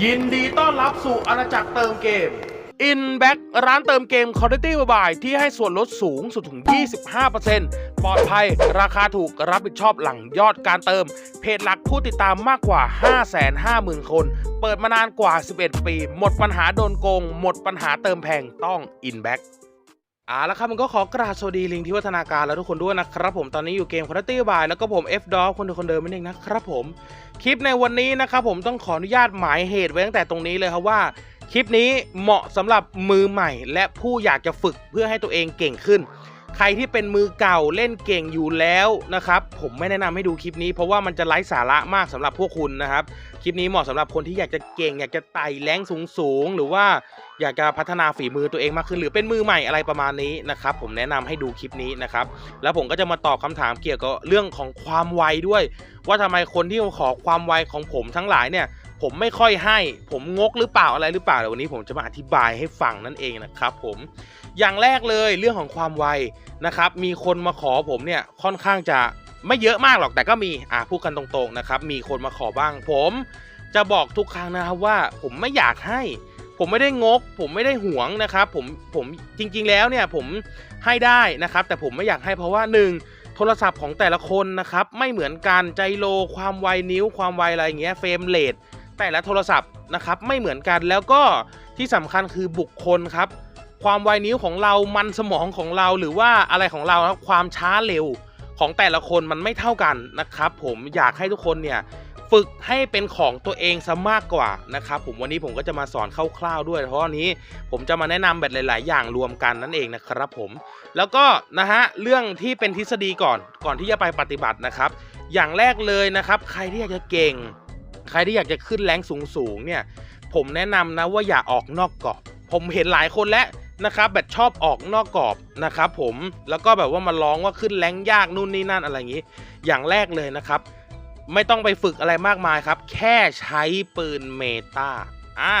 ยินดีต้อนรับสู่อาณาจักรเติมเกม Inback ร้านเติมเกม Quality Mobile ที่ให้ส่วนลดสูงสุดถึง 25%ปลอดภัย ราคาถูกรับผิดชอบหลังยอดการเติม เพจหลักผู้ติดตามมากกว่า 550,000 คน เปิดมานานกว่า 11 ปี หมดปัญหาโดนโกง หมดปัญหาเติมแพงต้อง Inback อ่าแล้วครับมันก็ขอกราบสวัสดีลิงที่วัฒนาการแล้วทุกคนด้วยนะครับผมตอนนี้อยู่เกมคอนเทนต์บายแล้วก็ผม F d o g คนเดิมคนเดิมนั่นเองนะครับผมคลิปในวันนี้นะครับผมต้องขออนุญาตหมายเหตุไว้ตั้งแต่ตรงนี้เลยครับว่า คลิปนี้เหมาะสำหรับมือใหม่ และผู้อยากจะฝึกเพื่อให้ตัวเองเก่งขึ้น ใครที่เป็นมือเก่าเล่นเก่งอยู่แล้วนะครับผมไม่แนะนำให้ดูคลิปนี้เพราะว่ามันจะไร้สาระมากสำหรับพวกคุณนะครับคลิปนี้เหมาะสำหรับคนที่อยากจะเก่ง อยากจะไต่แรงสูงๆหรือว่าอยากจะพัฒนาฝีมือตัวเองมากขึ้นหรือเป็นมือใหม่อะไรประมาณนี้นะครับผมแนะนำให้ดูคลิปนี้นะครับแล้วผมก็จะมาตอบคำถามเกี่ยวกับเรื่องของความไวด้วย ว่าทำไมคนที่มาขอความไวของผมทั้งหลายเนี่ย ผมไม่ค่อยให้ ผมงกหรือเปล่าอะไรหรือเปล่าเดี๋ยววันนี้ผมจะมาอธิบายให้ฟังนั่นเองนะครับผมอย่างแรกเลยเรื่องของความไวนะครับ มีคนมาขอผมเนี่ยค่อนข้างจะไม่เยอะมากหรอกแต่ก็มีอะพูดกันตรงๆนะครับ มีคนมาขอบ้าง ผมจะบอกทุกครั้งนะครับว่าผมไม่อยากให้ ผมไม่ได้งก ผมไม่ได้หวงนะครับ ผมผมจริง ๆ แล้วเนี่ยผมให้ได้นะครับ แต่ผมไม่อยากให้เพราะว่าหนึ่งโทรศัพท์ของแต่ละคนนะครับ ไม่เหมือนกันใจโลความไวนิ้วความไวอะไรอย่างเงี้ยเฟรมเรท แต่ละโทรศัพท์นะครับไม่เหมือนกันแล้วก็ที่สำคัญคือบุคคลครับ ความไวนิ้วของเรามันสมองของเราหรือว่าอะไรของเราครับความช้าเร็วของแต่ละคนมันไม่เท่ากันนะครับ ผมอยากให้ทุกคนเนี่ยฝึกให้เป็นของตัวเองซะมากกว่านะครับผมวันนี้ผมก็จะมาสอนคร่าวๆด้วย เพราะวันนี้ผมจะมาแนะนำแบบหลาย ๆ อย่างรวมกันนั่นเองนะครับผมแล้วก็นะฮะเรื่องที่เป็นทฤษฎีก่อนก่อนที่จะไปปฏิบัตินะครับ อย่างแรกเลยนะครับ ใครที่อยากจะเก่ง ใครที่อยากจะขึ้นแรงสูงๆเนี่ยผมแนะนำนะว่าอย่าออกนอกกรอบ ผมเห็นหลายคนแล้วนะครับแบบชอบออกนอกกรอบนะครับผมแล้วก็แบบว่ามาร้องว่าขึ้นแรงยากนู่นนี่นั่นอะไรอย่างนี้ อย่างแรกเลยนะครับ ไม่ต้องไปฝึกอะไรมากมายครับ แค่ใช้ปืนเมตาอ่า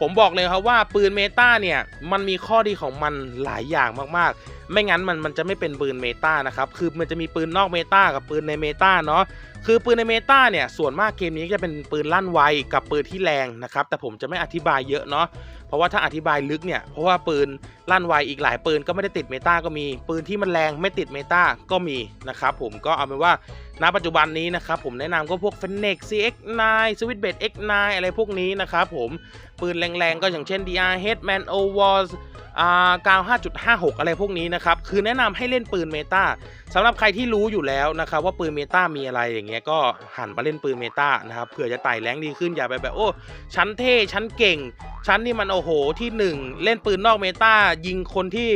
ผมบอกเลยครับว่าปืนเมตาเนี่ยมันมีข้อดีของมันหลายอย่างมากๆ ไม่งั้นมันมันจะไม่เป็นปืนเมตานะครับ คือมันจะมีปืนนอกเมตากับปืนในเมตาเนาะ คือปืนในเมตาเนี่ยส่วนมากเกมนี้จะเป็นปืนลั่นไวกับปืนที่แรงนะครับ แต่ผมจะไม่อธิบายเยอะเนาะ เพราะว่าถ้าอธิบายลึกเนี่ย เพราะว่าปืนลั่นไวอีกหลายปืนก็ไม่ได้ติดเมตาก็มี ปืนที่มันแรงไม่ติดเมตาก็มีนะครับผม ก็เอาเป็นว่าณปัจจุบันนี้นะครับผมแนะนำก็พวก f e n e x CX9 Switchblade X9 อะไรพวกนี้นะครับผม ปืนแรงๆก็อย่างเช่น DR Headman O Wars อ่า95.56 อะไรพวกนี้นะครับ คือแนะนำให้เล่นปืนเมตาสำหรับใครที่รู้อยู่แล้วนะครับว่าปืนเมตามีอะไรอย่างเงี้ยก็หันมาเล่นปืนเมตานะครับเผื่อจะไต่แรงดีขึ้นอย่าไปแบบโอ้ฉันเท่ฉันเก่งฉันนี่มันโอ้โหที่หนึ่งเล่นปืนนอกเมตายิงคนที่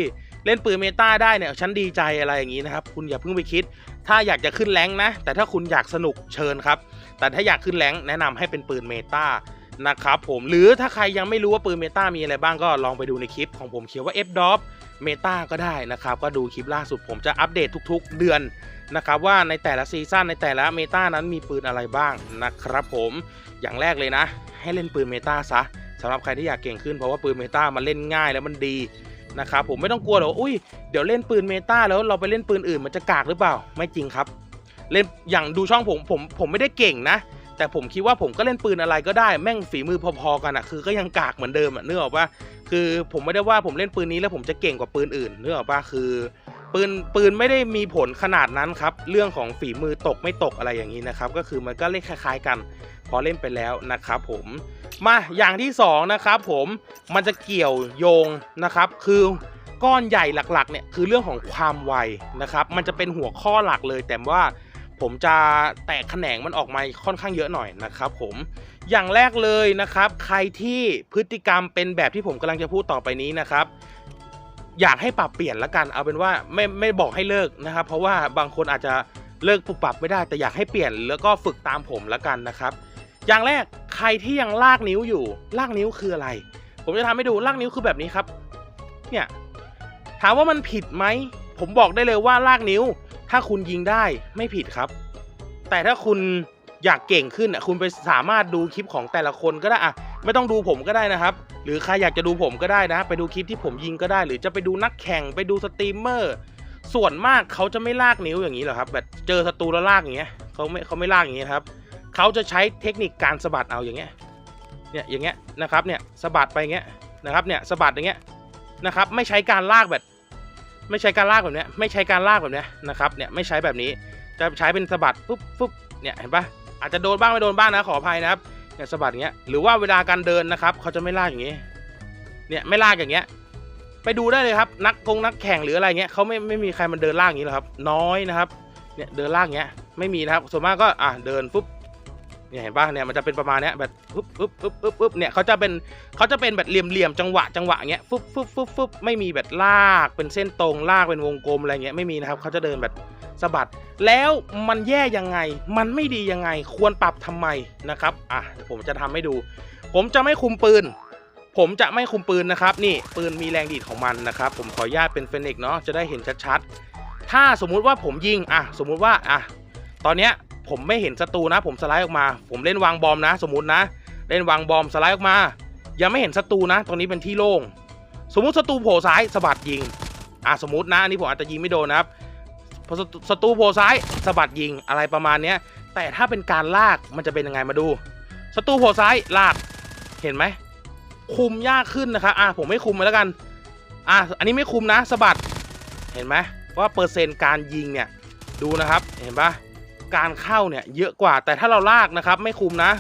เล่นปืนเมตาได้เนี่ยฉันดีใจอะไรอย่างงี้นะครับ คุณอย่าเพิ่งไปคิด ถ้าอยากจะขึ้นแรงนะ แต่ถ้าคุณอยากสนุกเชิญครับ แต่ถ้าอยากขึ้นแรงแนะนำให้เป็นปืนเมตา นะครับผมหรือถ้าใครยังไม่รู้ว่าปืนเมตามีอะไรบ้างก็ลองไปดูในคลิปของผมเขียนว่า F d o p เมตาก็ได้นะครับ ก็ดูคลิปล่าสุดผมจะอัปเดตทุกๆ เดือนนะครับว่าในแต่ละซีซั่นในแต่ละเมตานั้นมีปืนอะไรบ้างนะครับผมอย่างแรกเลยนะ ให้เล่นปืนเมตาซะสำหรับใครที่อยากเก่งขึ้นเพราะว่าปืนเมตามันเล่นง่ายแล้วมันดีนะครับผมไม่ต้องกลัวหรอกอุ้ยเดี๋ยวเล่นปืนเมตาแล้วเราไปเล่นปืนอื่นมันจะกากหรือเปล่า ไม่จริงครับ เล่นอย่างดูช่องผมผมผมไม่ได้เก่งนะ แต่ผมคิดว่าผมก็เล่นปืนอะไรก็ได้แม่งฝีมือพอๆกันอะคือก็ยังกากเหมือนเดิมอะเนึกออกปะคือผมไม่ได้ว่าผมเล่นปืนนี้แล้วผมจะเก่งกว่าปืนอื่นเนึกออกปะคือปืนปืนไม่ได้มีผลขนาดนั้นครับ เรื่องของฝีมือตกไม่ตกอะไรอย่างนี้นะครับ ก็คือมันก็เล่นคล้ายๆกัน พอเล่นไปแล้วนะครับผมมาอย่างที่สองนะครับผมมันจะเกี่ยวโยงนะครับคือก้อนใหญ่หลักๆเนี่ยคือเรื่องของความไวนะครับ มันจะเป็นหัวข้อหลักเลยแต่ว่า ผมจะแตกแขนงมันออกมาค่อนข้างเยอะหน่อยนะครับผมอย่างแรกเลยนะครับ ใครที่พฤติกรรมเป็นแบบที่ผมกำลังจะพูดต่อไปนี้นะครับ อยากให้ปรับเปลี่ยนละกัน เอาเป็นว่าไม่ไม่บอกให้เลิกนะครับ เพราะว่าบางคนอาจจะเลิกปรับปรับไม่ได้ แต่อยากให้เปลี่ยนแล้วก็ฝึกตามผมละกันนะครับ อย่างแรกใครที่ยังลากนิ้วอยู่ ลากนิ้วคืออะไร ผมจะทำให้ดูลากนิ้วคือแบบนี้ครับ เนี่ยถามว่ามันผิดไหมผมบอกได้เลยว่าลากนิ้ว ถ้าคุณยิงได้ไม่ผิดครับ แต่ถ้าคุณอยากเก่งขึ้นอะคุณไปสามารถดูคลิปของแต่ละคนก็ได้อะไม่ต้องดูผมก็ได้นะครับ หรือใครอยากจะดูผมก็ได้นะ ไปดูคลิปที่ผมยิงก็ได้ หรือจะไปดูนักแข่งไปดูสตรีมเมอร์ส่วนมากเขาจะไม่ลากนิ้วอย่างนี้หรอครับ แบบเจอศัตรูแล้วลากอย่างเงี้ยเขาไม่เขาไม่ลากอย่างเงี้ยครับเขาจะใช้เทคนิคการสะบัดเอาอย่างเงี้ยเนี่ยอย่างเงี้ยนะครับเนี่ยสะบัดไปอย่างเงี้ยนะครับเนี่ยสะบัดอย่างเงี้ยนะครับไม่ใช้การลากแบบ ไม่ใช้การลากแบบเนี้ยไม่ใช้การลากแบบเนี้ยนะครับเนี่ยไม่ใช้แบบนี้จะใช้เป็นสะบัดปุ๊บปุ๊บเนี่ยเห็นปะอาจจะโดนบ้างไม่โดนบ้างนะขออภัยนะครับเนี่ยสะบัดอย่างเงี้ยหรือว่าเวลาการเดินนะครับเขาจะไม่ลากอย่างงี้เนี่ยไม่ลากอย่างเงี้ยไปดูได้เลยครับนักกงนักแข่งหรืออะไรเงี้ยเขาไม่ไม่มีใครมันเดินลากอย่างนี้หรอกครับ น้อยนะครับเนี่ยเดินลากเงี้ยไม่มีนะครับส่วนมากก็อะเดินปุ๊บ เนี่ยเห็นปะเนี่ยมันจะเป็นประมาณเนี้ยแบบปุ๊บปุ๊บปุ๊บปุ๊บปุ๊บเนี่ยเขาจะเป็นเขาจะเป็นแบบเหลี่ยมๆจังหวะจังหวะเงี้ยฟุบฟุบฟุบฟุบไม่มีแบบลากเป็นเส้นตรงลากเป็นวงกลมอะไรเงี้ยไม่มีนะครับเขาจะเดินแบบสะบัด แล้วมันแย่ยังไง มันไม่ดียังไง ควรปรับทำไมนะครับอะผมจะทำให้ดู ผมจะไม่คุมปืน ผมจะไม่คุมปืนนะครับ นี่ปืนมีแรงดีดของมันนะครับ ผมขออนุญาตเป็นเฟนิกซ์เนาะจะได้เห็นชัดๆถ้าสมมุติว่าผมยิงอะสมมุติว่าอะตอนเนี้ย ผมไม่เห็นศัตรูนะ ผมสไลด์ออกมา ผมเล่นวางบอมนะ สมมุตินะ เล่นวางบอมสไลด์ออกมา ยังไม่เห็นศัตรูนะ ตรงนี้เป็นที่โล่ง สมมุติศัตรูโผล่ซ้ายสะบัดยิง อะสมมุตินะอันนี้ผมอาจจะยิงไม่โดนนะครับพอศัตรูโผล่ซ้ายสะบัดยิงอะไรประมาณเนี้ย แต่ถ้าเป็นการลากมันจะเป็นยังไงมาดูศัตรูโผล่ซ้ายลาก เห็นไหม คุมยากขึ้นนะครับ อะผมไม่คุมแล้วกัน อะอันนี้ไม่คุมนะสะบัด เห็นไหมว่าเปอร์เซ็นต์การยิงเนี่ย ดูนะครับ เห็นปะ การเข้าเนี่ยเยอะกว่าแต่ถ้าเราลากนะครับ ไม่คุมนะ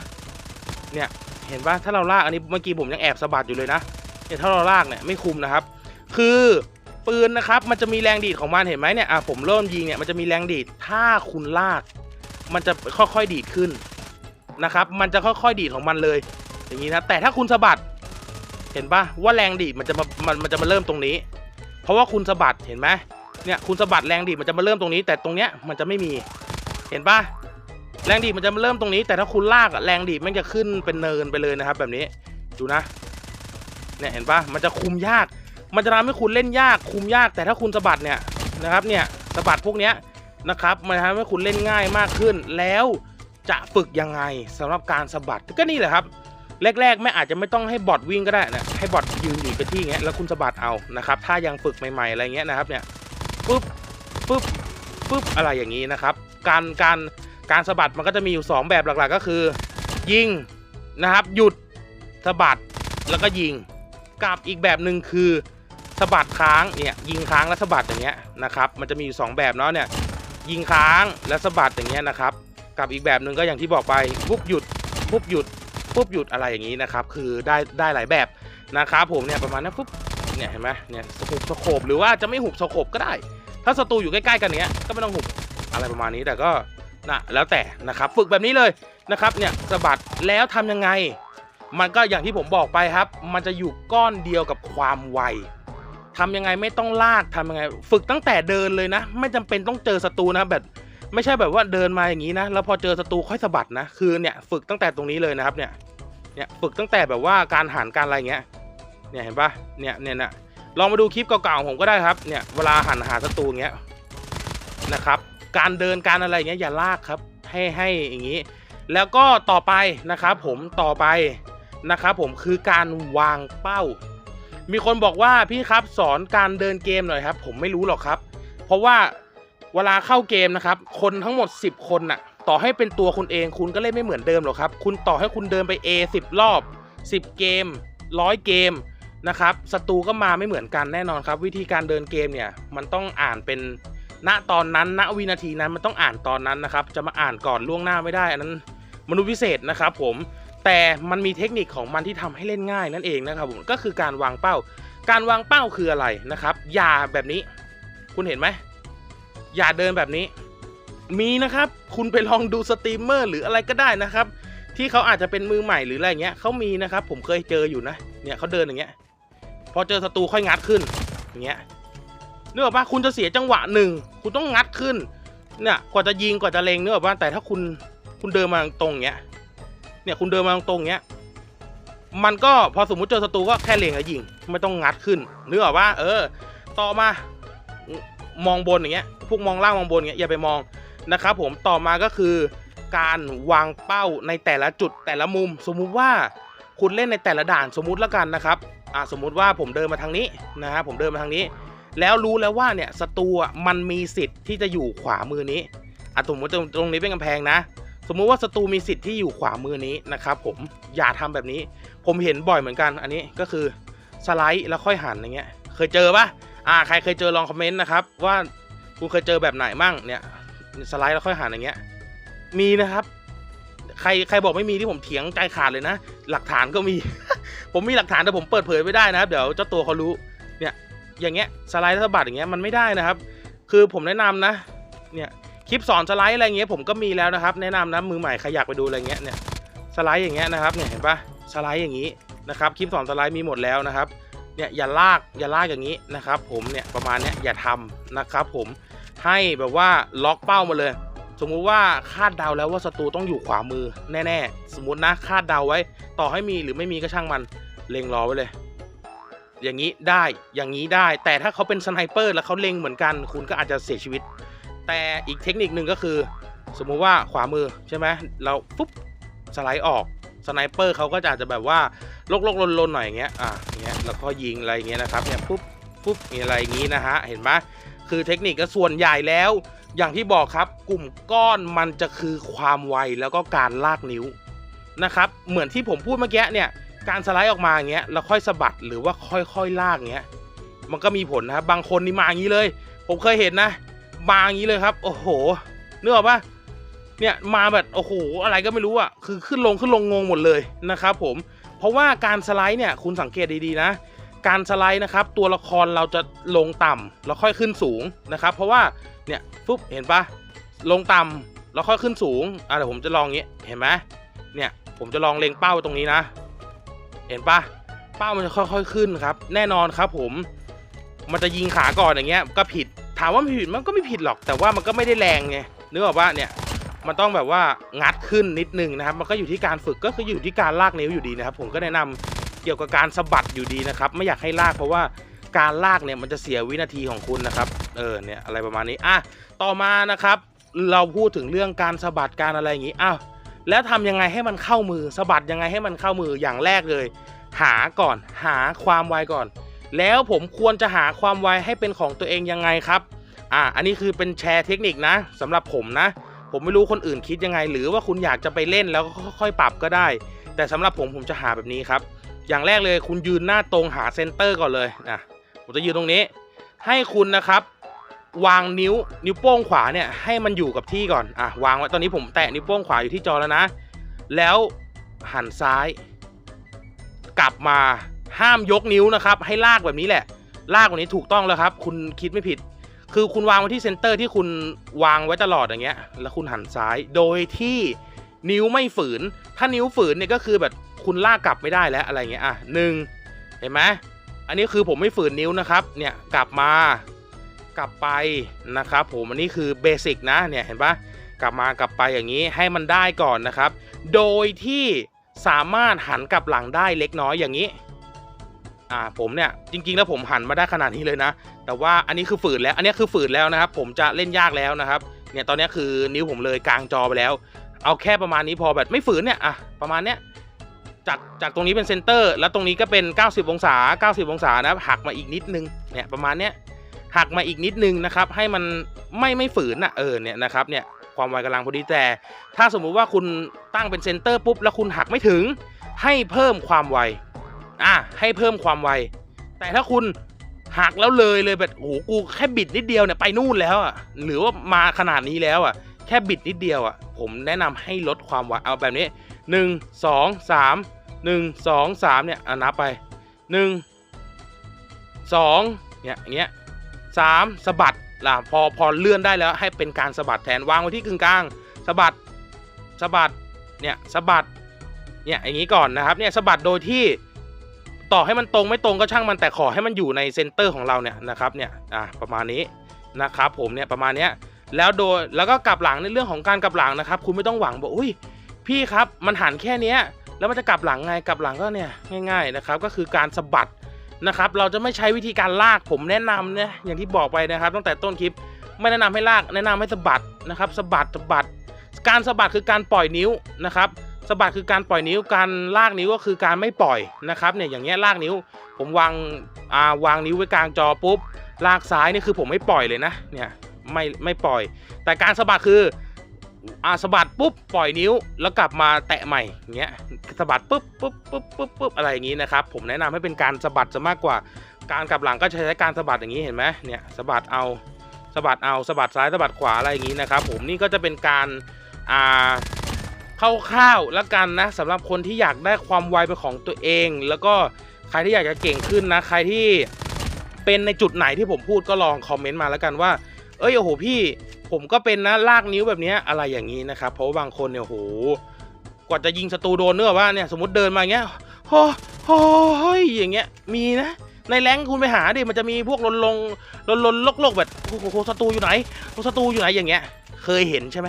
เนี่ยเห็นปะถ้าเราลากอันนี้เมื่อกี้ผมยังแอบสะบัดอยู่เลยนะเนี่ยถ้าเราลากเนี่ยไม่คุมนะครับ คือปืนนะครับมันจะมีแรงดีดของมันเห็นไหมเนี่ยอะผมเริ่มยิงเนี่ยมันจะมีแรงดีดถ้าคุณลาก มันจะค่อยๆดีดขึ้นนะครับ มันจะค่อยๆดีดของมันเลย อย่างนี้นะแต่ถ้าคุณสะบัดเห็นปะว่าแรงดีดมันจะมามันมันจะมาเริ่มตรงนี้ เพราะว่าคุณสะบัดเห็นไหมเนี่ยคุณสะบัดแรงดีดมันจะมาเริ่มตรงนี้ แต่ตรงเนี้ยมันจะไม่มี เห็นปะแรงดีดมันจะเริ่มตรงนี้ แต่ถ้าคุณลากอะแรงดีดมันจะขึ้นเป็นเนินไปเลยนะครับ แบบนี้ดูนะเนี่ยเห็นปะมันจะคุมยาก มันจะทำให้คุณเล่นยากคุมยาก แต่ถ้าคุณสะบัดเนี่ยนะครับเนี่ยสะบัดพวกเนี้ยนะครับมันทำให้คุณเล่นง่ายมากขึ้น แล้วจะฝึกยังไงสำหรับการสะบัดก็นี่แหละครับแรกๆไม่อาจจะไม่ต้องให้บอทวิ่งก็ได้นะให้บอทยืนอยู่กับที่งเงี้ยแล้วคุณสะบัดเอานะครับถ้ายังฝึกใหม่ๆอะไรเงี้ยนะครับเนี่ยปุ๊บปุ๊บ ปุ๊บอะไรอย่างนี้นะครับ การการการสะบัดมันก็จะมีอยู่ 2 แบบหลักๆก็คือ ยิงนะครับ หยุดสะบัดแล้วก็ยิงกับอีกแบบหนึ่งคือสะบัดค้างเนี่ยยิงค้างแล้วสะบัดอย่างเงี้ยนะครับมันจะมีอยู่สองแบบเนาะเนี่ยยิงค้างและสะบัดอย่างเงี้ยนะครับ กับอีกแบบหนึ่งก็อย่างที่บอกไปปุ๊บหยุดปุ๊บหยุดปุ๊บหยุดอะไรอย่างนี้นะครับ คือได้ได้หลายแบบนะครับผมเนี่ยประมาณนั้นปุ๊บเนี่ยเห็นไหมเนี่ยสหุบสโคบหรือว่าจะไม่หุบสโคบก็ได้ ถ้าศัตรูอยู่ใกล้ๆกันเนี้ยก็ไม่ต้องหุบอะไรประมาณนี้แต่ก็นะแล้วแต่นะครับฝึกแบบนี้เลยนะครับเนี่ยสะบัดแล้วทำยังไง มันก็อย่างที่ผมบอกไปครับ มันจะอยู่ก้อนเดียวกับความไวทำยังไงไม่ต้องลากทำยังไง ฝึกตั้งแต่เดินเลยนะ ไม่จำเป็นต้องเจอศัตรูนะแบบไม่ใช่แบบว่าเดินมาอย่างนี้นะแล้วพอเจอศัตรูค่อยสะบัดนะคือเนี่ยฝึกตั้งแต่ตรงนี้เลยนะครับเนี่ยเนี่ยฝึกตั้งแต่แบบว่าการหันการอะไรเงี้ยเนี่ยเห็นปะเนี่ยเนี่ยน่ะ ลองมาดูคลิปเก่าๆผมก็ได้ครับเนี่ยเวลาหันหาศัตรูเงี้ยนะครับ การเดินการอะไรเงี้ยอย่าลากครับ ให้ให้อย่างนี้ แล้วก็ต่อไปนะครับ ผมต่อไปนะครับ ผมคือการวางเป้า มีคนบอกว่าพี่ครับสอนการเดินเกมหน่อยครับ ผมไม่รู้หรอกครับ เพราะว่าเวลาเข้าเกมนะครับ คนทั้งหมด 10 คนน่ะ ต่อให้เป็นตัวคุณเองคุณก็เล่นไม่เหมือนเดิมหรอกครับ คุณต่อให้คุณเดินไป A 10 รอบ 10 เกม 100 เกม นะครับศัตรูก็มาไม่เหมือนกันแน่นอนครับ วิธีการเดินเกมเนี่ยมันต้องอ่านเป็นณตอนนั้นณวินาทีนั้นมันต้องอ่านตอนนั้นนะครับ จะมาอ่านก่อนล่วงหน้าไม่ได้อันนั้นมนุษย์พิเศษนะครับผมแต่มันมีเทคนิคของมันที่ทำให้เล่นง่ายนั่นเองนะครับผมก็คือการวางเป้า การวางเป้าคืออะไรนะครับ อย่าแบบนี้ คุณเห็นไหมอย่าเดินแบบนี้ มีนะครับ คุณไปลองดูสตรีมเมอร์หรืออะไรก็ได้นะครับ ที่เขาอาจจะเป็นมือใหม่หรืออะไรเงี้ยเขามีนะครับ ผมเคยเจออยู่นะ เนี่ยเขาเดินอย่างเงี้ย พอเจอศัตรูค่อยงัดขึ้นอย่างเงี้ยนึกออกปะคุณจะเสียจังหวะหนึ่งคุณต้องงัดขึ้นเนี่ยกว่าจะยิงกว่าจะเล็งนึกออกปะแต่ถ้าคุณคุณเดินมาตรงเงี้ยเนี่ยคุณเดินมาตรงเงี้ยมันก็พอสมมุติเจอศัตรูก็แค่เล็งแล้วยิงไม่ต้องงัดขึ้นนึกออกว่าเออ ต่อมามองบนอย่างเงี้ยพวกมองล่างมองบนเงี้ยอย่าไปมองนะครับผมต่อมาก็คือการวางเป้าในแต่ละจุดแต่ละมุม สมมุติว่า คุณเล่นในแต่ละด่านสมมุติแล้วกันนะครับอ่าสมมุติว่าผมเดินมาทางนี้นะฮะผมเดินมาทางนี้ แล้วรู้แล้วว่าเนี่ยศัตรูมันมีสิทธิ์ที่จะอยู่ขวามือนี้อะสมมติตรงตรงนี้เป็นกำแพงนะ สมมุติว่าศัตรูมีสิทธิ์ที่อยู่ขวามือนี้นะครับผมอย่าทำแบบนี้ ผมเห็นบ่อยเหมือนกัน อันนี้ก็คือสไลด์แล้วค่อยหันอย่างเงี้ย เคยเจอปะอ่าใครเคยเจอลองคอมเมนต์นะครับว่าคุณเคยเจอแบบไหนมั่งเนี่ยสไลด์แล้วค่อยหันอย่างเงี้ยมีนะครับ ใครใครบอกไม่มีที่ผมเถียงใจขาดเลยนะ หลักฐานก็มี ผมมีหลักฐานแต่ผมเปิดเผยไม่ได้นะครับ เดี๋ยวเจ้าตัวเขารู้ เนี่ย อย่างเงี้ยสไลด์สะบัดอย่างเงี้ยมันไม่ได้นะครับ คือผมแนะนำนะ เนี่ยคลิปสอนสไลด์อะไรเงี้ยผมก็มีแล้วนะครับ แนะนำนะมือใหม่ใครอยากไปดูอะไรเงี้ยเนี่ยสไลด์อย่างเงี้ยนะครับเนี่ยเห็นปะสไลด์อย่างงี้นะครับคลิปสอนสไลด์มีหมดแล้วนะครับเนี่ยอย่าลากอย่าลากอย่างนี้นะครับ ผมเนี่ยประมาณเนี้ยอย่าทำนะครับ ผมให้แบบว่าล็อกเป้ามาเลย สมมุติว่าคาดเดาแล้วว่าศัตรูต้องอยู่ขวามือแน่ๆ สมมตินะคาดเดาไว้ ต่อให้มีหรือไม่มีก็ช่างมันเล็งรอไว้เลย อย่างนี้ได้อย่างนี้ได้ แต่ถ้าเขาเป็นสไนเปอร์แล้วเขาเล็งเหมือนกัน คุณก็อาจจะเสียชีวิต แต่อีกเทคนิคหนึ่งก็คือ สมมุติว่าขวามือใช่ไหมเราปุ๊บสไลด์ออกสไนเปอร์เขาก็จะอาจจะแบบว่าลกลกลนลนๆหน่อยอย่างเงี้ยอะอย่างเงี้ยแล้วก็ยิงอะไรเงี้ยนะครับเนี่ยปุ๊บปุ๊บมีอะไรอย่างงี้นะฮะเห็นไหมคือเทคนิคก็ส่วนใหญ่แล้ว อย่างที่บอกครับกลุ่มก้อนมันจะคือความไวแล้วก็การลากนิ้วนะครับเหมือนที่ผมพูดเมื่อกี้เนี่ยการสไลด์ออกมาอย่างเงี้ยแล้วค่อยสะบัดหรือว่าค่อยๆลากเงี้ยมันก็มีผลนะครับบางคนนี่มาอย่างนี้เลย ผมเคยเห็นนะมาอย่างนี้เลยครับ โอ้โหนึกออกปะเนี่ยมาแบบโอ้โหอะไรก็ไม่รู้อะคือขึ้นลงขึ้นลงงงหมดเลยนะครับผมเพราะว่าการสไลด์เนี่ยคุณสังเกตดีๆนะการสไลด์นะครับตัวละครเราจะลงต่ำแล้วค่อยขึ้นสูงนะครับ เพราะว่า เนี่ยปุ๊บเห็นปะลงต่ำแล้วค่อยขึ้นสูงอะเดี๋ยวผมจะลองงี้เห็นไหมเนี่ยผมจะลองเล็งเป้าตรงนี้นะ เห็นปะเป้ามันจะค่อยๆขึ้นครับ แน่นอนครับ ผมมันจะยิงขาก่อนอย่างเงี้ยก็ผิดถามว่าผิดมันก็ไม่ผิดหรอก แต่ว่ามันก็ไม่ได้แรงไงนึกออกว่าเนี่ยมันต้องแบบว่างัดขึ้นนิดนึงนะครับ มันก็อยู่ที่การฝึกก็คืออยู่ที่การลากนิ้วอยู่ดีนะครับ ผมก็แนะนำเกี่ยวกับการสะบัดอยู่ดีนะครับ ไม่อยากให้ลากเพราะว่า การลากเนี่ยมันจะเสียวินาทีของคุณนะครับ เออเนี่ยอะไรประมาณนี้อะต่อมานะครับ เราพูดถึงเรื่องการสะบัดการอะไรอย่างงี้อ้าวแล้วทำยังไงให้มันเข้ามือสะบัดยังไงให้มันเข้ามืออย่างแรกเลย หาก่อนหาความไวก่อน แล้วผมควรจะหาความไวให้เป็นของตัวเองยังไงครับอ่าอันนี้คือเป็นแชร์เทคนิคนะสำหรับผมนะ ผมไม่รู้คนอื่นคิดยังไง หรือว่าคุณอยากจะไปเล่นแล้วก็ค่อยๆปรับก็ได้ แต่สำหรับผมผมจะหาแบบนี้ครับ อย่างแรกเลยคุณยืนหน้าตรงหาเซนเตอร์ก่อนเลยนะ ผมจะยืนตรงนี้ ให้คุณนะครับ วางนิ้วนิ้วโป้งขวาเนี่ยให้มันอยู่กับที่ก่อนอะวางไว้ตอนนี้ผมแตะนิ้วโป้งขวาอยู่ที่จอแล้วนะ แล้วหันซ้าย กลับมาห้ามยกนิ้วนะครับ ให้ลากแบบนี้แหละ ลากแบบนี้ถูกต้องแล้วครับ คุณคิดไม่ผิด คือคุณวางไว้ที่เซนเตอร์ที่คุณวางไว้ตลอดอย่างเงี้ย แล้วคุณหันซ้ายโดยที่นิ้วไม่ฝืน ถ้านิ้วฝืนเนี่ยก็คือแบบคุณลากกลับไม่ได้แล้วอะไรเงี้ยอะหนึ่งเห็นไหม อันนี้คือผมไม่ฝืนนิ้วนะครับ เนี่ยกลับมากลับไปนะครับ ผมอันนี้คือเบสิกนะเนี่ยเห็นปะกลับมากลับไปอย่างนี้ให้มันได้ก่อนนะครับ โดยที่สามารถหันกลับหลังได้เล็กน้อยอย่างนี้อ่าผมเนี่ยจริงๆแล้วผมหันมาได้ขนาดนี้เลยนะ แต่ว่าอันนี้คือฝืนแล้ว อันนี้คือฝืนแล้วนะครับ ผมจะเล่นยากแล้วนะครับ เนี่ยตอนนี้คือนิ้วผมเลยกลางจอไปแล้ว เอาแค่ประมาณนี้พอแบบไม่ฝืนเนี่ยอะประมาณเนี้ย จากจากตรงนี้เป็นเซนเตอร์ แล้วตรงนี้ก็เป็น 90 องศา 90 องศานะครับหักมาอีกนิดนึงเนี่ยประมาณเนี้ยหักมาอีกนิดนึงนะครับให้มันไม่ไม่ฝืนอะเออเนี่ยนะครับเนี่ยความไวกำลังพอดีแต่ ถ้าสมมุติว่าคุณตั้งเป็นเซนเตอร์ปุ๊บแล้วคุณหักไม่ถึง ให้เพิ่มความไวอะให้เพิ่มความไว แต่ถ้าคุณหักแล้วเลยเลยแบบโอ้โหกูแค่บิดนิดเดียวเนี่ยไปนู่นแล้วอะหรือว่ามาขนาดนี้แล้วอะแค่บิดนิดเดียวอะผมแนะนำให้ลดความไวเอาแบบนี้หนึ่งสองสาม หนึ่งสองสามเนี่ยอนับไปหนึ่งสองเนี่ยอย่างเงี้ยสามสะบัดล่ะพอพอเลื่อนได้แล้วให้เป็นการสะบัดแทนวางไว้ที่กึ่งกลางสะบัดสะบัดเนี่ยสะบัดเนี่ยอย่างนี้ก่อนนะครับเนี่ยสะบัดโดยที่ต่อให้มันตรงไม่ตรงก็ช่างมันแต่ขอให้มันอยู่ในเซนเตอร์ของเราเนี่ยนะครับเนี่ยอะประมาณนี้นะครับผมเนี่ยประมาณเนี้ยแล้วโดยแล้วก็กลับหลังในเรื่องของการกลับหลังนะครับ คุณไม่ต้องหวังบอกอุ้ยพี่ครับมันหันแค่เนี้ย แล้วมันจะกลับหลังไงกลับหลังก็เนี่ยง่าย ๆนะครับ ก็คือการสะบัดนะครับ เราจะไม่ใช้วิธีการลากผมแนะนำเนี่ยอย่างที่บอกไปนะครับ ตั้งแต่ต้นคลิปไม่แนะนำให้ลากแนะนำให้สะบัดนะครับสะบัดสะบัด การสะบัดคือการปล่อยนิ้วนะครับสะบัดคือการปล่อยนิ้วการลากนิ้วก็คือการไม่ปล่อยนะครับเนี่ยอย่างเงี้ยลากนิ้ว ผมวางอ่าวางนิ้วไว้กลางจอปุ๊บลากซ้ายนี่คือผมไม่ปล่อยเลยนะเนี่ยไม่ไม่ปล่อย แต่การสะบัดคือ อ่าสะบัดปุ๊บปล่อยนิ้วแล้วกลับมาแตะใหม่เงี้ยสะบัดปุ๊บปุ๊บปุ๊บปุ๊บปุ๊บอะไรอย่างงี้นะครับผมแนะนำให้เป็นการสะบัดจะมากกว่า การกลับหลังก็ใช้การสะบัดอย่างนี้เห็นไหมเนี่ยสะบัดเอาสะบัดเอาสะบัดซ้ายสะบัดขวาอะไรอย่างนี้นะครับผมนี่ก็จะเป็นการอ่าคร่าวๆแล้วกันนะสำหรับคนที่อยากได้ความไวเป็นของตัวเอง แล้วก็ใครที่อยากจะเก่งขึ้นนะ ใครที่เป็นในจุดไหนที่ผมพูดก็ลองคอมเมนต์มาแล้วกันว่า เอ้ยโอ้โหพี่ ผมก็เป็นนะลากนิ้วแบบนี้อะไรอย่างนี้นะครับ เพราะว่าบางคนเนี่ยโหกว่าจะยิงศัตรูโดนเนื้อว่าเนี่ยสมมติเดินมาอย่างเงี้ยโอ้โหอย่างเงี้ยมีนะในแรงคุณไปหาดิมันจะมีพวกลนลงลนลนลกลกๆแบบโอ้โหศัตรูอยู่ไหนศัตรูอยู่ไหนอย่างเงี้ย เคยเห็นใช่ไหม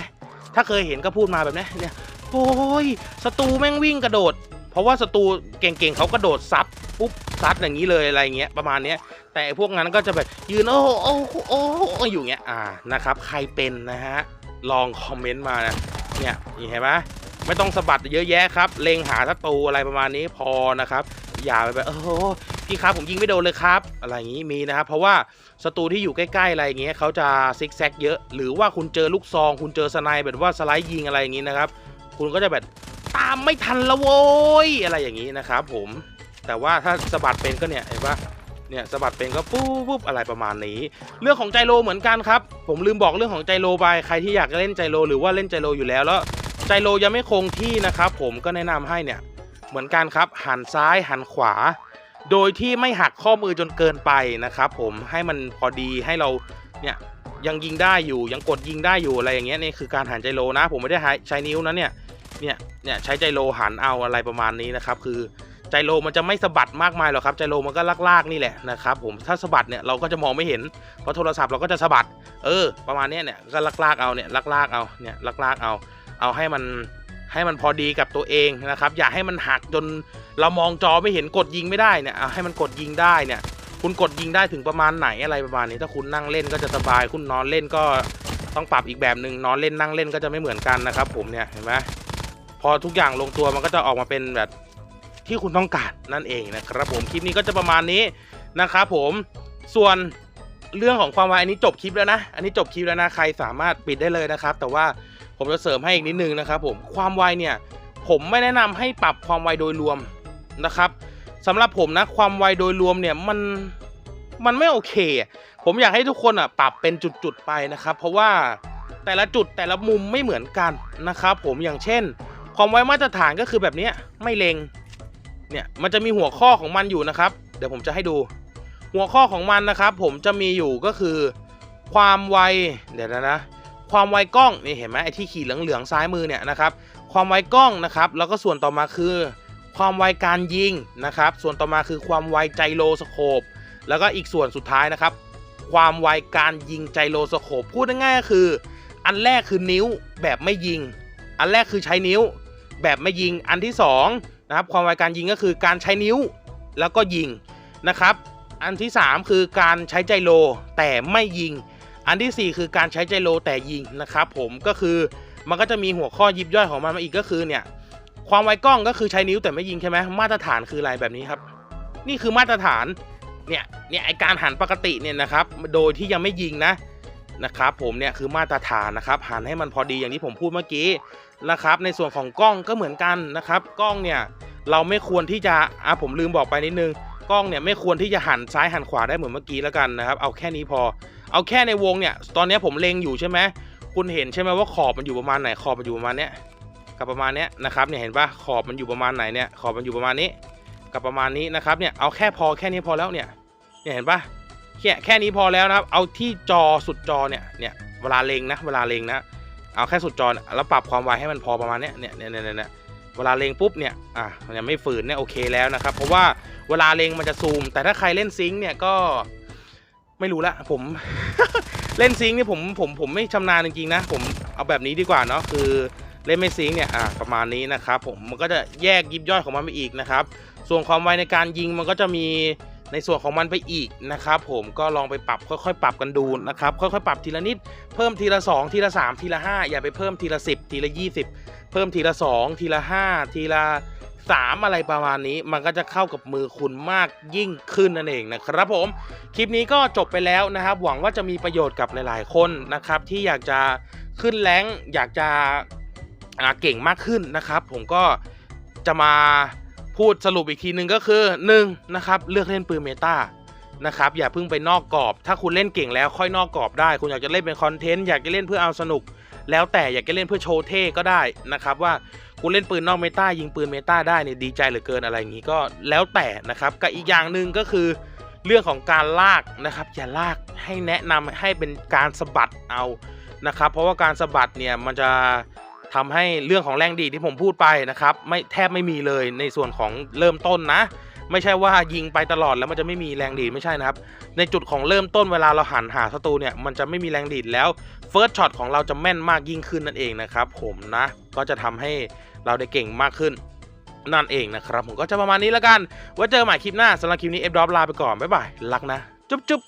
ถ้าเคยเห็นก็พูดมาแบบนี้เนี่ยโอ้ยศัตรูแม่งวิ่งกระโดด เพราะว่าศัตรูเก่งๆเขากระโดดซับปุ๊บซัดอย่างนี้เลยอะไรเงี้ยประมาณเนี้ย แต่พวกนั้นก็จะแบบยืนโอ้โหโอ้โอ้อยู่เงี้ยอ่านะครับ ใครเป็นนะฮะลองคอมเมนต์มานะเนี่ยเห็นไหมไม่ต้องสะบัดเยอะแยะครับเล็งหาศัตรูอะไรประมาณนี้พอนะครับ อย่าไปแบบโอ้พี่ครับผมยิงไม่โดนเลยครับ อะไรอย่างนี้มีนะครับเพราะว่าศัตรูที่อยู่ใกล้ๆอะไรอย่างเงี้ยเขาจะซิกแซกเยอะ หรือว่าคุณเจอลูกซอง คุณเจอสไนแบบว่าสไลด์ยิงอะไรอย่างงี้นะครับคุณก็จะแบบตามไม่ทันละโว้ยอะไรอย่างนี้นะครับผมแต่ว่าถ้าสะบัดเป็นก็เนี่ยเห็นปะ เนี่ยสะบัดเป็นก็ปุ๊บปุ๊บอะไรประมาณนี้ เรื่องของไจโรเหมือนกันครับ ผมลืมบอกเรื่องของไจโรไปใครที่อยากเล่นไจโรหรือว่าเล่นไจโรอยู่แล้วแล้วไจโรยังไม่คงที่นะครับผมก็แนะนำให้เนี่ยเหมือนกันครับหันซ้ายหันขวา โดยที่ไม่หักข้อมือจนเกินไปนะครับผมให้มันพอดีให้เราเนี่ยยังยิงได้อยู่ยังกดยิงได้อยู่อะไรอย่างเงี้ยนี่คือการหันไจโรนะ ผมไม่ได้ใช้นิ้วนะเนี่ยเนี่ยเนี่ยใช้ไจโรหันเอาอะไรประมาณนี้นะครับคือ ไจโรมันจะไม่สะบัดมากมายหรอกครับไจโรมันก็ลากๆนี่แหละนะครับผมถ้าสะบัดเนี่ยเราก็จะมองไม่เห็นเพราะโทรศัพท์เราก็จะสะบัด เออ ประมาณนี้เนี่ยก็ลากๆเอาเนี่ยลากๆเอาเนี่ยลากๆเอา เอาให้มันให้มันพอดีกับตัวเองนะครับ อย่าให้มันหักจนเรามองจอไม่เห็นกดยิงไม่ได้เนี่ยเอาให้มันกดยิงได้เนี่ย คุณกดยิงได้ถึงประมาณไหนอะไรประมาณนี้ถ้าคุณนั่งเล่นก็จะสบาย คุณนอนเล่นก็ต้องปรับอีกแบบหนึ่งนอนเล่นนั่งเล่นก็จะไม่เหมือนกันนะครับ ผมเนี่ยเห็นไหมพอทุกอย่างลงตัวมันก็จะออกมาเป็นแบบ ที่คุณต้องการนั่นเองนะครับผมคลิปนี้ก็จะประมาณนี้นะครับผมส่วนเรื่องของความไวอันนี้จบคลิปแล้วนะ อันนี้จบคลิปแล้วนะใครสามารถปิดได้เลยนะครับ แต่ว่าผมจะเสริมให้อีกนิดนึงนะครับผมความไวเนี่ยผมไม่แนะนำให้ปรับความไวโดยรวมนะครับสำหรับผมนะความไวโดยรวมเนี่ยมันมันไม่โอเค ผมอยากให้ทุกคนอะปรับเป็นจุดๆไปนะครับ เพราะว่าแต่ละจุดแต่ละมุมไม่เหมือนกันนะครับ ผมอย่างเช่น ความไวมาตรฐานก็คือแบบนี้ไม่เล็ง เนี่ยมันจะมีหัวข้อของมันอยู่นะครับ เดี๋ยวผมจะให้ดู หัวข้อของมันนะครับ ผมจะมีอยู่ก็คือ ความไวเดี๋ยวนะนะความไวกล้องนี่เห็นไหมไอ้ที่ขีดเหลืองๆซ้ายมือเนี่ยนะครับ ความไวกล้องนะครับ แล้วก็ส่วนต่อมาคือ ความไวการยิงนะครับ ส่วนต่อมาคือความไวไจโรสโคปแล้วก็อีกส่วนสุดท้ายนะครับ ความไวการยิงไจโรสโคปพูดง่ายๆก็คือ อันแรกคือนิ้วแบบไม่ยิง อันแรกคือใช้นิ้ว แบบไม่ยิงอันที่สอง นะครับความไวการยิงก็คือการใช้นิ้วแล้วก็ยิงนะครับ อันที่ 3 คือการใช้ไจโรแต่ไม่ยิง อันทีสี่4 คือการใช้ไจโรแต่ยิงนะครับผมก็คือมันก็จะมีหัวข้อยิบย่อยของมันมาอีกก็คือเนี่ยความไวกล้องก็คือใช้นิ้วแต่ไม่ยิงใช่ไหมมาตรฐานคืออะไรแบบนี้ครับ นี่คือมาตรฐานเนี่ยเนี่ยไอการหันปกติเนี่ยนะครับโดยที่ยังไม่ยิงนะนะครับผมเนี่ยคือมาตรฐานนะครับหันให้มันพอดีอย่างที่ผมพูดเมื่อกี้ นะครับ ในส่วนของกล้องก็เหมือนกันนะครับ กล้องเนี่ยเราไม่ควรที่จะอะผมลืมบอกไปนิดนึงกล้องเนี่ยไม่ควรที่จะหันซ้ายหันขวาได้เหมือนเมื่อกี้แล้วกันนะครับเอาแค่นี้พอ เอาแค่ในวงเนี่ย ตอนนี้ผมเล็งอยู่ใช่ไหมคุณเห็นใช่ไหมว่าขอบมันอยู่ประมาณไหนขอบมันอยู่ประมาณเนี้ยกับประมาณเนี้ยนะครับเนี่ยเห็นปะขอบมันอยู่ประมาณไหนเนี่ยขอบมันอยู่ประมาณนี้ กับประมาณนี้นะครับเนี่ยเอาแค่พอแค่นี้พอแล้วเนี่ยเนี่ยเห็นปะแค่แค่นี้พอแล้วนะครับ เอาที่จอสุดจอเนี่ยเนี่ยเวลาเล็งนะ เวลาเล็งนะ เอาแค่สุดจอนแล้วปรับความไวให้มันพอประมาณเนี้ยเนี่ยเนี่ยเนี่ยเนี่ยเวลาเลงปุ๊บเนี่ยอะมันยังไม่ฝืนเนี่ยโอเคแล้วนะครับ เพราะว่าเวลาเลงมันจะซูม แต่ถ้าใครเล่นซิงค์เนี่ยก็ไม่รู้ละผมเล่นซิงค์เนี่ยผมผมผมไม่ชำนาญจริงๆนะ ผมเอาแบบนี้ดีกว่าเนาะคือเล่นไม่ซิงค์เนี่ยอะประมาณนี้นะครับผมมันก็จะแยกยิบย่อยของมันไปอีกนะครับ ส่วนความไวในการยิงมันก็จะมี ในส่วนของมันไปอีกนะครับผมก็ลองไปปรับค่อยๆ ปรับกันดูนะครับค่อยๆ ปรับทีละนิดเพิ่มทีละ 2 ทีละ 3 ทีละ 5 อย่าไปเพิ่มทีละ 10 ทีละ 20 เพิ่มทีละ 2 ทีละ 5 ทีละ13อะไรประมาณนี้มันก็จะเข้ากับมือคุณมากยิ่งขึ้นนั่นเองนะครับผมคลิปนี้ก็จบไปแล้วนะครับ หวังว่าจะมีประโยชน์กับหลาย ๆ คนนะครับที่อยากจะขึ้นแรงอยากจะเก่งมากขึ้นนะครับ ผมก็จะมา พูดสรุปอีกทีหนึ่งก็คือ1นะครับเลือกเล่นปืนเมตานะครับอย่าเพิ่งไปนอกกรอบ ถ้าคุณเล่นเก่งแล้วค่อยนอกกรอบได้ คุณอยากจะเล่นเป็นคอนเทนต์อยากจะเล่นเพื่อเอาสนุก แล้วแต่อยากจะเล่นเพื่อโชว์เท่ก็ได้นะครับว่าคุณเล่นปืนนอกเมตายิงปืนเมตาได้เนี่ยดีใจเหลือเกินอะไรอย่างนี้ก็แล้วแต่นะครับกับอีกอย่างหนึ่งก็คือ เรื่องของการลากนะครับอย่าลากให้แนะนำให้เป็นการสะบัดเอานะครับเพราะว่าการสะบัดเนี่ยมันจะ ทำให้เรื่องของแรงดีที่ผมพูดไปนะครับไม่แทบไม่มีเลยในส่วนของเริ่มต้นนะ ไม่ใช่ว่ายิงไปตลอดแล้วมันจะไม่มีแรงดีดไม่ใช่นะครับ ในจุดของเริ่มต้นเวลาเราหันหาศัตรูเนี่ยมันจะไม่มีแรงดีดแล้วเฟิร์สช็อตของเราจะแม่นมากยิ่งขึ้นนั่นเองนะครับผมนะก็จะทำให้เราได้เก่งมากขึ้นนั่นเองนะครับ ผมก็จะประมาณนี้แล้วกันไว้เจอใหม่คลิปหน้าสำหรับคลิปนี้เอฟดอปลาไปก่อนบ๊ายบายรักนะ จุ๊บจุ๊บ